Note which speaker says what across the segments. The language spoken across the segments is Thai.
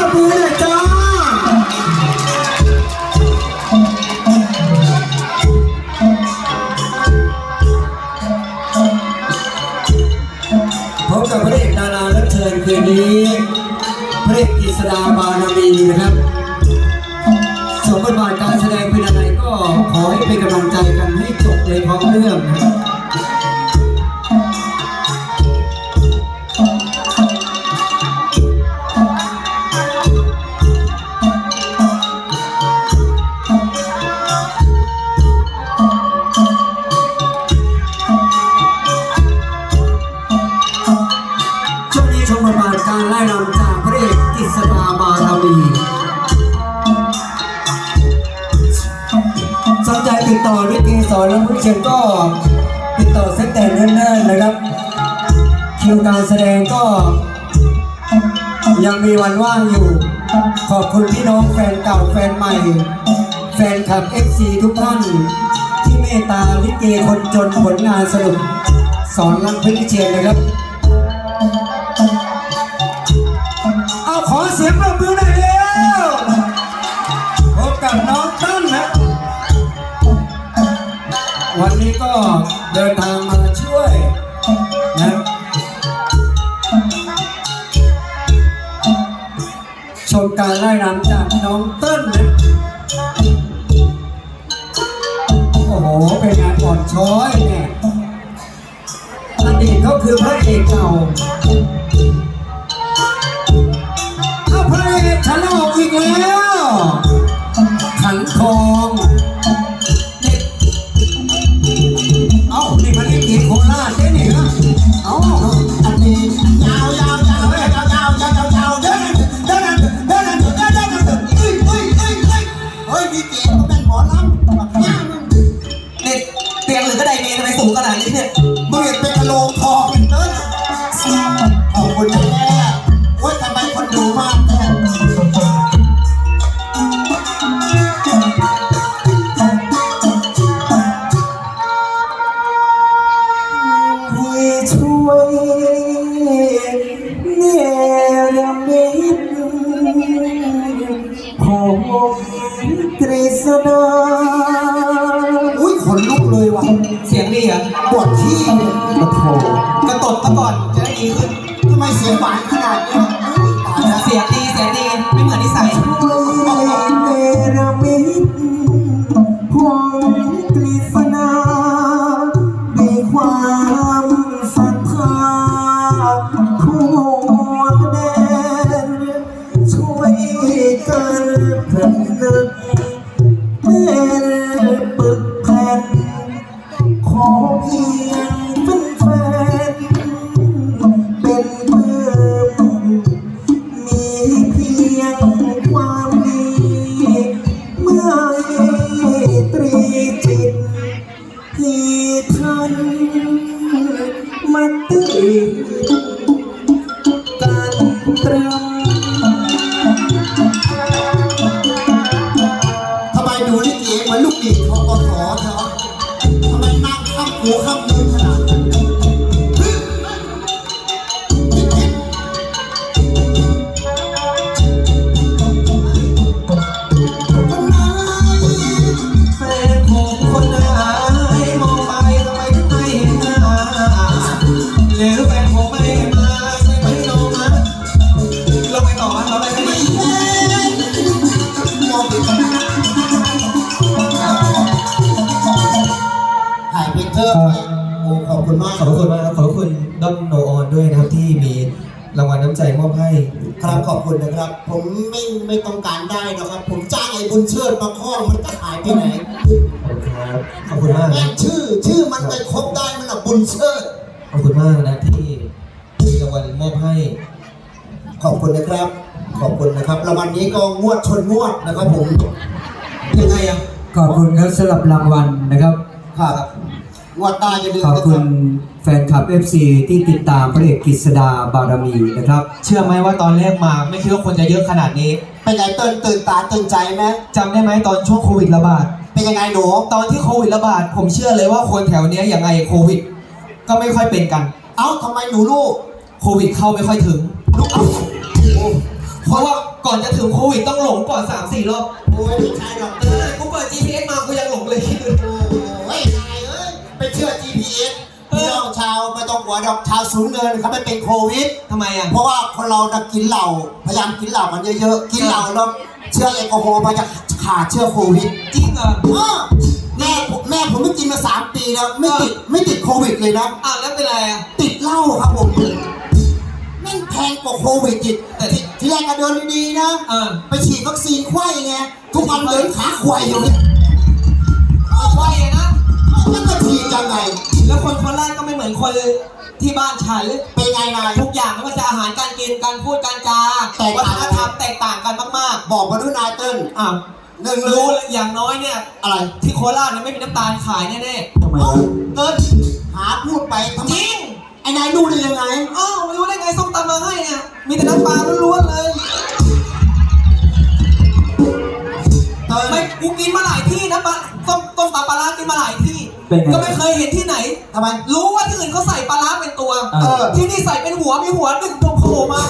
Speaker 1: ประมือหน่อยจ้าพบกับพระเอกดารารับเชิญคืนนี้พระเอกกฤษดาบารมีนะครับสมบทบาทการแสดงเป็นอะไรก็ขอให้เป็นกำลังใจกันให้จบเลยท้องเรื่องนะครับ บารมีสนใจติดต่อลิเกสอนแล้วผู้เชิญก็ติดต่อเส้นแต่เนิ่นๆนะครับคิวการแสดงก็ ยังมีวันว่างอยู่ ขอบคุณพี่น้องแฟนเก่าแฟนใหม่ แฟนคลับ FC ทุกท่าน ที่เมตตาลิเกคนจนผลงานสนุกสอนรักพิเชียนนะครับ ขอเสียงปรบมือหน่อยเร็วพบกับน้องต้นนะ วันนี้ก็เดินทางมาช่วยนะชมการไล่รำจากน้องเต้นนะโอ้โห เป็นงานอ่อนช้อยเนี่ยอดีตเขาคือพระเอกเก่า เสี
Speaker 2: ย
Speaker 3: งดีอะปวดที่เนี่ย
Speaker 1: โอ้โห
Speaker 2: กระตดซะก่อนจะได้ดีขึ้น
Speaker 3: ทำไมเสียงหวานขนาดนี้เฮ้ยตายแล้ว
Speaker 2: เสียงดีเสียงดีไม่เหมือนนิสัย
Speaker 1: เนรมิตผมก ที่ท่านมาติดกัน
Speaker 2: ถ่า
Speaker 3: ยเพเทอร์โอ้ขอบคุณมาก
Speaker 4: ขอบพระคุณมากครับขอบพระคุณด้อมโนออนด้วยนะครับที่มีรางวัลน้ำใจมอบให้
Speaker 3: ครับขอบคุณนะครับ ผมไม่ไม่ต้องการได้นะครับ ผมจ้างไอ้บุญเชิดมาคล้องมันจะหายไปไหน
Speaker 4: ขอบคุณครับขอบคุณมาก
Speaker 3: แม่
Speaker 4: นะ
Speaker 3: งชื่อชื่อมันไปครบได้มันอะบุญเชิด
Speaker 4: ขอบคุณมากนะที่มีรางวัลมอบให้
Speaker 3: ขอบคุณนะครับ ขอบคุณนะครับรางวัลนี้ก็งวดชนงวดนะครับผม
Speaker 2: ยังไงอะ
Speaker 1: ขอบคุณครับสำหรับรางวัลนะครับ
Speaker 3: ครับ งวดตาอย่าลืม
Speaker 1: ขอบ
Speaker 3: นะ
Speaker 1: คุ
Speaker 3: รั
Speaker 1: ณแฟนคลับ FC ที่ติดตามพระเอกกฤษดาบารมีนะครับ
Speaker 2: เชื่อไหมว่าตอนแรกมาไม่คิดว่าคนจะเยอะขนาดนี้
Speaker 3: เป็นไงตื่นตื่นตาตื่นใจไหม
Speaker 2: จำได้ไหมตอนช่วงโควิดระบาด
Speaker 3: เป็นยังไงหนู
Speaker 2: ตอนที่โควิดระบาด ผมเชื่อเลยว่าคนแถวเนี้ยอย่างไงโควิด ก็ไม่ค่อยเป็นกัน
Speaker 3: เอ้าทำไมหนูลูก
Speaker 2: โควิดเข้าไม่ค่อยถึง
Speaker 3: ลูก
Speaker 2: เพราะว่า
Speaker 4: ก่อนจะถึงโควิดต้องหลงก่อนสามสี่รอบ
Speaker 3: โอ้ยไม่ใช่หรอก
Speaker 4: เออกูเปิด GPS มากูยังหลงเลย
Speaker 3: โอ้ยนาย เอ้ยไปเชื่อ GPS พี่น้องชาวไม่ต้องหัวดอกชาวสูญเงินเขาไม่เป็นโควิด
Speaker 4: ทำไมอะ
Speaker 3: เพราะว่าคนเรานะกินเหล้าพยายามกินเหล้ากันเยอะๆ กินเหล้าแล้วเชื้อแอลกอฮอล์มันจะขาดเชื้อโควิด
Speaker 4: จริงเหรอ
Speaker 3: เออแม่ผมแม่ผมไม่กินมาสามปีแล้วไม่ติดไม่ติดโควิดเลยนะ
Speaker 4: อะแล้วเป็นไรอะ
Speaker 3: ติดเหล้าครับผมแม่งแพงกว่าโควิดอีก
Speaker 4: แต่
Speaker 3: ทีทีแรกก็เดินดีๆนะ
Speaker 4: เออ
Speaker 3: ไปฉีดวัคซีนไข้ไงทุกวันเดินขาควายอยู่เนี่ย
Speaker 4: ไวอะนะ
Speaker 3: แล้วก็ฉีดยังไง
Speaker 4: แล้วคนโคราชก็ไม่เหมือนคนที่บ้านฉัน
Speaker 3: เป็นไงนาย
Speaker 4: ทุกอย่างไม่ว่าจะอาหารการกินการพูดการจา
Speaker 3: แตก
Speaker 4: วัฒ
Speaker 3: ต่าง
Speaker 4: น
Speaker 3: กัน
Speaker 4: ธรรมแตกต่างกันมาก
Speaker 3: บอกมาด้วยนายเติ้ล
Speaker 4: ๆอ้าว
Speaker 3: หนึ่งเล
Speaker 4: รู้
Speaker 3: ย
Speaker 4: เลยอย่างน้อยเนี่ย
Speaker 3: อะไร
Speaker 4: ที่โคราชเนี่ยไม่มีน้ำตาลขายแน่
Speaker 1: ทำไม
Speaker 3: เอ้าวะเติ้ลหาพูดไปทำ
Speaker 4: ๆ
Speaker 3: ไม
Speaker 4: จริง
Speaker 3: ไอ้นายรู้ได้ยังไง
Speaker 4: อ้าวไม่รู้ได้ไงส้มตำมาให้เนี่ยมีแต่น้ำปลาล้วนๆเลย
Speaker 3: เป็
Speaker 4: น
Speaker 1: ไง
Speaker 4: ก็ไม่เคยเห็นที่ไหน
Speaker 3: ทำไม
Speaker 4: รู้ว่าที่อื่นเขาใส่ปลาร้าเป็นตัว
Speaker 1: เออ
Speaker 4: ที่นี่ใส่เป็นหัวมีหัวหนึ่งตรงโผล่มา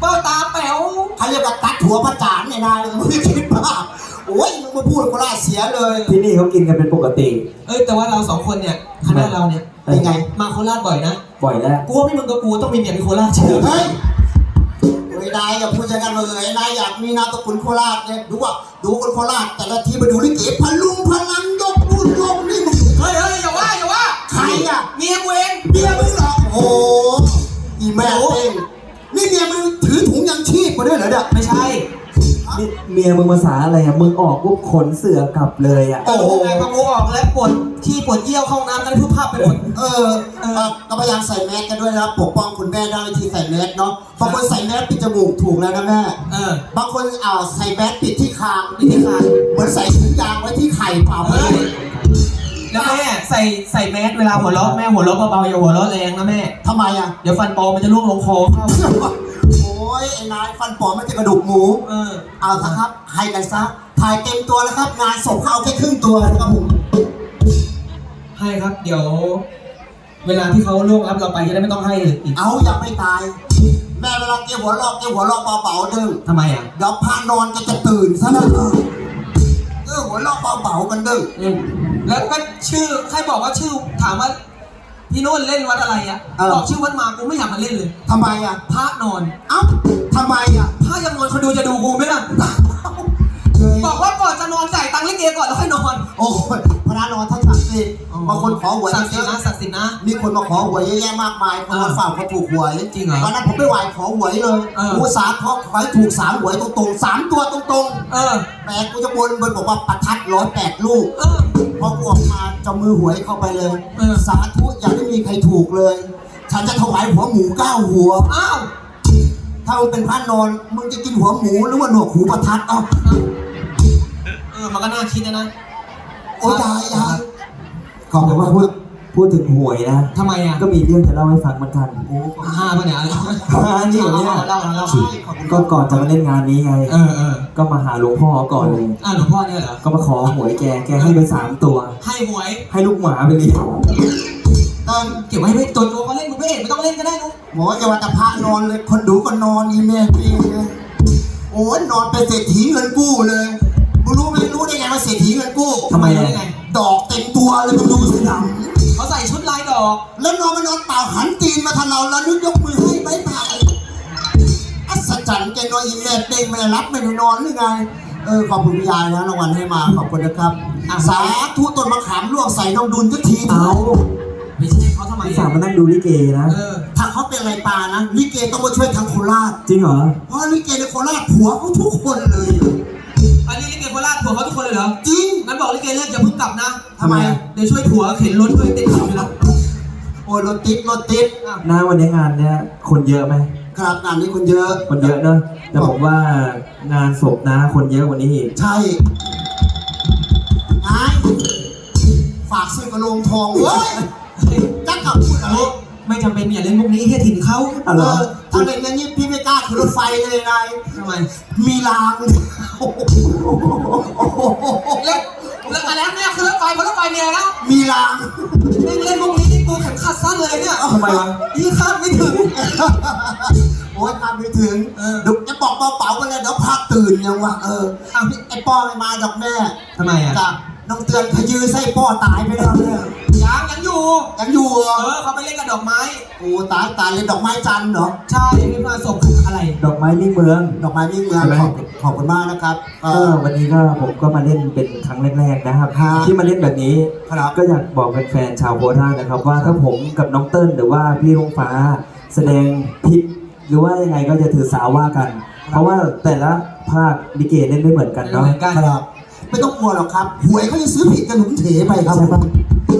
Speaker 4: เป้าตาแป๋ว
Speaker 3: เขาเรียกว่าตัดหัวประจานเนี่ยนายมึงไม่คิดมากโอ้ยมึงมาพูดก็ได้เสียเลย
Speaker 1: ที่นี่เขากินกันเป็นปกติ
Speaker 4: เอ้ยแต่ว่าเราสองคนเนี่ยคณะเราเนี่ย
Speaker 3: เป็นไง
Speaker 4: มาโคราชบ่อยนะ
Speaker 1: บ่อยแล้ว
Speaker 4: กูว่าไม่มึงกับกูต้องมีเมียเป็นโคราชเชื่อ
Speaker 3: เฮ้ยไม่ได้อย่าพูดอย่างนั้นเลยนายอยากมีนามสกุลโคราชเนี่ยดูว่าดูคนโคราชแต่ละทีไปดูลิเกพลุงพลังยกนู่นยก อะ
Speaker 4: เมียกูเอง
Speaker 3: เมียมึงเหรอโอ้โหอีแม่เต้งนี่เมียมึงถือถุงยังชีพมาด้วยเหรอเนี่ย
Speaker 4: ไม่ใช่
Speaker 1: นี่เมียมึงภาษาอะไรอะ มึงออกปุ๊บขนเสือกลับเลยอะ
Speaker 4: โอ้โหไงพอกูออกแล้วปวดที่ปวดเยี่ยวเข้าห้องน้ำกันทุกภาพไปหมด
Speaker 3: เออเออก็พยายามใส่แมสกันด้วยนะครับปกป้องคุณแม่ได้วิธีใส่แมสเนาะบางคนใส่แมสปิดจมูกถูกแล้วนะแม่
Speaker 4: เออบา
Speaker 3: งคนเอาใส่แมสปิดที่คาง
Speaker 4: ปิดที่คาง
Speaker 3: เหมือนใส่ถุงยางไว้ที่ไข่เปล่า
Speaker 4: เฮ้ย แล้วแม่ใส่ใส่แมสเวลาหัวเราะแม่หัวเราะเบาๆอย่าหัวเราะแรงนะแม่
Speaker 3: ทำไมอะ
Speaker 4: เดี๋ยวฟันปลอมมันจะล่วงลงคอเข้า
Speaker 3: โอ้ยไอ้นายฟันปลอมไม่ใช่กระดูกหมู
Speaker 4: เออ
Speaker 3: เอาซะครับ ให้กันซะ ถ่ายเต็มตัวแล้วครับ งานศพเขาเอาแค่ครึ่งตัวนะครับผม
Speaker 4: ให้ครับ เดี๋ยว เวลาที่เขาล่วงรับเราไปจะได้ไม่ต้องให้อีก
Speaker 3: เอาอย่าไม่ตาย แม่เวลาเกี่ยวหัวลอกเกี่ยวหัวลอกเบาๆเด้อ
Speaker 4: ทำไมอะ
Speaker 3: เดี๋ยวพานอนก็จะตื่นซะนะเออหัวลอกเบาๆกันเด้อ
Speaker 4: อืม แล้วก็ชื่อใครบอกว่าชื่อถามว่าพี่โน่นเล่นวัดอะไรอะบอกชื่อวัดมากูไม่อยากมาเล่นเลย
Speaker 3: ทำไมอะ
Speaker 4: พระนอน
Speaker 3: เอ้าทำไมอะ
Speaker 4: พระยังนอนคนดูจะดูกูไหมล่ะ
Speaker 3: เฮ้ย
Speaker 4: บอกว่าก่อนจะนอนจ่ายตังค์ลิเกก่อนแล้วค่อยนอน
Speaker 3: โอ้ยพระนอนท่านศักดิ์สิทธิ์บางคนขอหวย
Speaker 4: ศักดิ์
Speaker 3: เย
Speaker 4: สิทธิ์
Speaker 3: อะ
Speaker 4: นะศักดิ์สิทธิ์นะ
Speaker 3: มีคนมาขอหวยเยอะแยะมากมายคนมาฝากเขาถูกหวย
Speaker 4: จริงเหรอ
Speaker 3: วันนั้นผมไปไหว้ขอหวยเลย
Speaker 4: เออ
Speaker 3: กูสาขอขอให้ถูกสามหวยตรงๆสามตัวตรง
Speaker 4: เออ
Speaker 3: ๆแต่กูจะบนบนบอกว่าประทัดร้อยแปดลูก
Speaker 4: เออ
Speaker 3: พอกูออกมาจะมือหวยเข้าไปเลย
Speaker 4: เออ
Speaker 3: สาธุอย่าได้มีใครถูกเลย ฉันจะถวายหัวหมูเก้าหัว
Speaker 4: อ้าว
Speaker 3: ถ้ามึงเป็นพระนอนมึงจะกินหัวหมูหรือว่าหนวกหูประทัดเอ้า
Speaker 4: เออมันก็น่าคิดนะนะ
Speaker 3: โอ้ยยายยายขอบ
Speaker 1: แต่
Speaker 3: คุณ
Speaker 1: ว่า
Speaker 3: มา
Speaker 1: พูด
Speaker 3: ก
Speaker 1: พูดถึงหวยนะ
Speaker 4: ทำไมอะ
Speaker 1: ก็มีเรื่องจะเล่าให้ฟังเหมือนกัน
Speaker 3: โอ้
Speaker 4: ห้าปะเนี่ย
Speaker 1: อันนี้เหรอเนี่ย
Speaker 4: เล่าเล่าเล่า
Speaker 3: ใช่ขอบคุณ
Speaker 1: ก็ก่อนจะมาเล่นงานนี้ไง
Speaker 4: เออเออ
Speaker 1: ก็มาหาหลวงพ่อก่อนเลย
Speaker 4: อะหลวงพ่อเนี่ยเหรอ
Speaker 1: ก็มาขอหวยแก แกให้ไปสามตัว
Speaker 4: ให้หวย
Speaker 1: ให้ลูกหมาไปเลี้ยง
Speaker 3: ตอน
Speaker 4: เก็บไว้ให้ตัวตัวเขาเล่นมึงไม่เห็นไม่ต้องเล่นก็ได้นุ๊ก
Speaker 3: หมอจะว่าแต่พระนอนเลย คนดูก็นอนอีแม่ปีเลยโอ้ยนอนเป็นเศรษฐีเงินกู้เลยมึงรู้ไหมรู้ได้ไงว่าเศรษฐีเงินกู้
Speaker 1: ทำไม
Speaker 4: ได้
Speaker 1: อะ
Speaker 4: ไง
Speaker 3: ดอกเต็ม
Speaker 4: อก
Speaker 3: แล้วนอนมานอนเปล่าหันตีนมาทางเราแล้วนึกยกมือให้บายบายอัศจรรย์แกนอนอีแม่เด้งไม่ได้รับไม่ได้นอนหรือไง เออขอบคุณพี่ยายนะรางวัลให้มาขอบคุณนะครับสาธุต้นมะขามร่วงใส่น้องดุลทุกทีเถ
Speaker 1: เอา
Speaker 3: อะ
Speaker 4: ไม่ใช่เขาทำไม
Speaker 1: พี่สาว
Speaker 4: อะ
Speaker 1: มานั่งดูลิเกนะ
Speaker 4: เออ
Speaker 3: ถ้าเขาเป็นอะไรปานะลิเกต้องมาช่วยทางโคราช
Speaker 1: จริงเหรอ
Speaker 3: เพราะลิเกในโคราชผัวเขาทุกคนเลย
Speaker 4: อันนี้ลิเกโคราชผัวเขาทุกคนเลยเหรอ
Speaker 3: จริง
Speaker 4: งั้นบอกลิเกเลิกอย่าเพิ่งกลับนะ
Speaker 3: ทำไม
Speaker 4: เดี๋ยวช่วยผัวเข็นรถช่วยติดขับไปแล้ว
Speaker 3: โอ้ ยรถติดรถติด
Speaker 1: หน้าวันนี้งานเนี้ยคนเยอะไหม
Speaker 3: ครับงานนี้คนเยอะ
Speaker 1: คนเยอะเนอะแต่ผมว่างานศพนะคนเยอะกว่านี้อีก
Speaker 3: ใช่ไอ้ฝากซื้อกระโลงทองเว้ยจักกับพูดอะไร
Speaker 4: ไม่จำเป็นอย่าเล่นมุกนี้แค่ถิ่นเขา
Speaker 1: อ๋อเหรอ
Speaker 3: เออถ้าเป็นอย่างนี้พี่ไม่กล้าขึ้นรถไฟเลยนาย
Speaker 4: ทำไม
Speaker 3: มีราง
Speaker 4: แล้วแล้วอะไรเนี่ยคือรถไฟเพราะรถไฟเนี่ยนะ
Speaker 3: มีราง
Speaker 4: เล่นเล่นมุกนี้ นี่กูแข็งขัดสั้นเลยเนี่ย
Speaker 1: ทำไมวะ
Speaker 4: ยี่คาดไม่ถึง
Speaker 3: โอ้ยทำไม่ถึง
Speaker 4: เออ
Speaker 3: เดี๋ยวจะบอกเป๋าๆกันเลยเดี๋ยวพาตื่นยังวะเอออ้าวนี่ไอ้ป้อไม่มาดอกแม่
Speaker 4: ทำไมอะ
Speaker 3: จ้ะน้องเตือนขยือไส้ป้อตายไปแล้วเนี่ย
Speaker 4: ยังยังอยู่
Speaker 3: ยังอยู่เหร
Speaker 4: เอ
Speaker 3: อ
Speaker 4: อเขาไปเล่นกับดอกไม้
Speaker 3: โอ้ตายตายเลยดอกไม้จันทร์เหรอ
Speaker 4: ใช่พี่มาศพคืออะไร
Speaker 5: ดอกไม้มิ่งเมือง
Speaker 3: ดอกไม้มิ่งเมือง
Speaker 5: ใช่ไหม
Speaker 3: ขอบขอบคุณมากนะครับเอ
Speaker 5: ก็
Speaker 3: อ
Speaker 5: วันนี้ก็ผมก็มาเล่นเป็นครั้งแรกๆนะครับ
Speaker 3: ครับ
Speaker 5: ที่มาเล่นแบบนี้
Speaker 3: ครับ
Speaker 5: ก็อยากบอกแฟนๆชาวโคราชนะครับ ว่าถ้าผมกับน้องเติ้ลหรือว่าพี่ลุงฟ้าแสดงผิดหรือว่ายังไงก็จะถือสาว่ากัน เพราะว่าแต่ละภาคลิเกเล่นไม่เหมือนกัน
Speaker 4: ไม่
Speaker 5: เนาะ
Speaker 4: เหมือนกัน
Speaker 3: ครับ ไม่ต้องกลัวหรอกครับ หวยเขาจะซื้อผิดกันหนุนเถไปครับ
Speaker 5: ใช่ปะ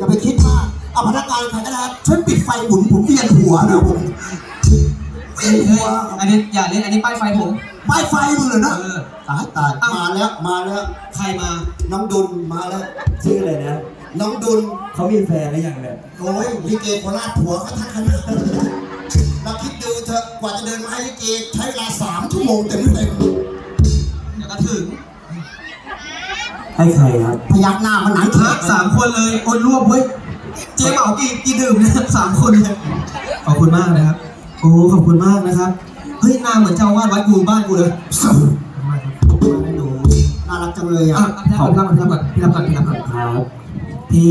Speaker 3: อย่าไปคิดว่าเอาพนักงานใครก็ได้ครับช่วยปิดไฟหมุนผมเวียนหัวนะผมเวียนหัว
Speaker 4: อันนี้อย่าเล่นอันนี้ป้ายไฟผม
Speaker 3: ป้ายไฟมึงเหรอนะ
Speaker 4: เออ
Speaker 3: ตายตายมาแล้วมาแล้ว
Speaker 4: ใครมา
Speaker 3: น้องดุลมาแล้ว
Speaker 5: ชื่ออะไรนะ
Speaker 3: น้องดุล
Speaker 5: เขามีแฟนหรือยังเนี่ย
Speaker 3: โอ้ยลิเกโคราชผัวเขาทักขนาดนั้นเราคิดดูเถอะกว่าจะเดินมาให้ลิเกใช้เวลาสามชั่วโมงเต็มเต็ม
Speaker 4: เดี๋ยวก็ถึง
Speaker 5: ให้ใครครับ
Speaker 3: พยักหน้ามันหนัง
Speaker 4: ฮะ
Speaker 3: เขก
Speaker 4: สามคนเลยโอนรวบเว้ย เจ๊เหมากี่กี่ดื่มเนี่ยสามคนเลยขอบคุณมากนะครับ โอ้ ขอบคุณมากนะครับ เฮ้ยหน้าเหมือนเจ้าอาวาดวัดกูบ้านกูเลย
Speaker 3: ให้ดูน่ารักจังเลย
Speaker 4: อะ
Speaker 3: อะ
Speaker 4: พี่รับก่อนพี่รับก่อนพี่รับก่อนพี่รับก่อน
Speaker 5: ครับ
Speaker 4: พี่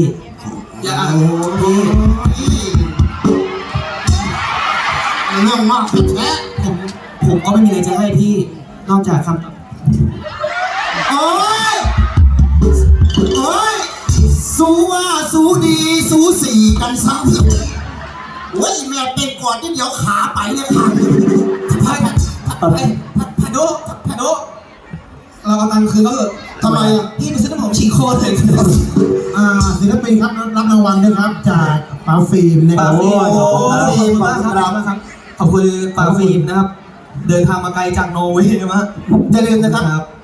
Speaker 4: อย่าอะ
Speaker 3: โอ้ยเรื่องมากผิดแท้
Speaker 4: ผมผมก็ไม่มีอะไรจะให้พี่ นอกจากคำ
Speaker 3: สู้ว่าสู้ดีสู้สี่กันซ้ำโอ้ยแม่เป็นก่อนที่เดี๋ยวขาไปเนี่ยขาด
Speaker 4: พัดพัดพัดโดพัดโดเราเอาตังค์คืนเขาเถอะ
Speaker 3: ทำไมอะ
Speaker 4: พี่ไปซื้อน้ำหอมฉีดโคนเลย
Speaker 6: อ่าศิลปินครับรับรางวัลด้วยครับ จากป๋าฟิล์มนะค
Speaker 4: ปา
Speaker 6: รับ
Speaker 4: ฟิล์ม
Speaker 3: โอ้
Speaker 4: โอ้
Speaker 3: ขอบคุณ
Speaker 4: ฟิล์ม
Speaker 3: ครั
Speaker 4: มาก
Speaker 3: บ
Speaker 4: ครับขอบคุณมากครับขอบคุณปาฟิล์มนะครับ เดินทางมาไกลจากโนอร์เวย์มา
Speaker 3: อย่าลืมนะครับ
Speaker 4: ครับ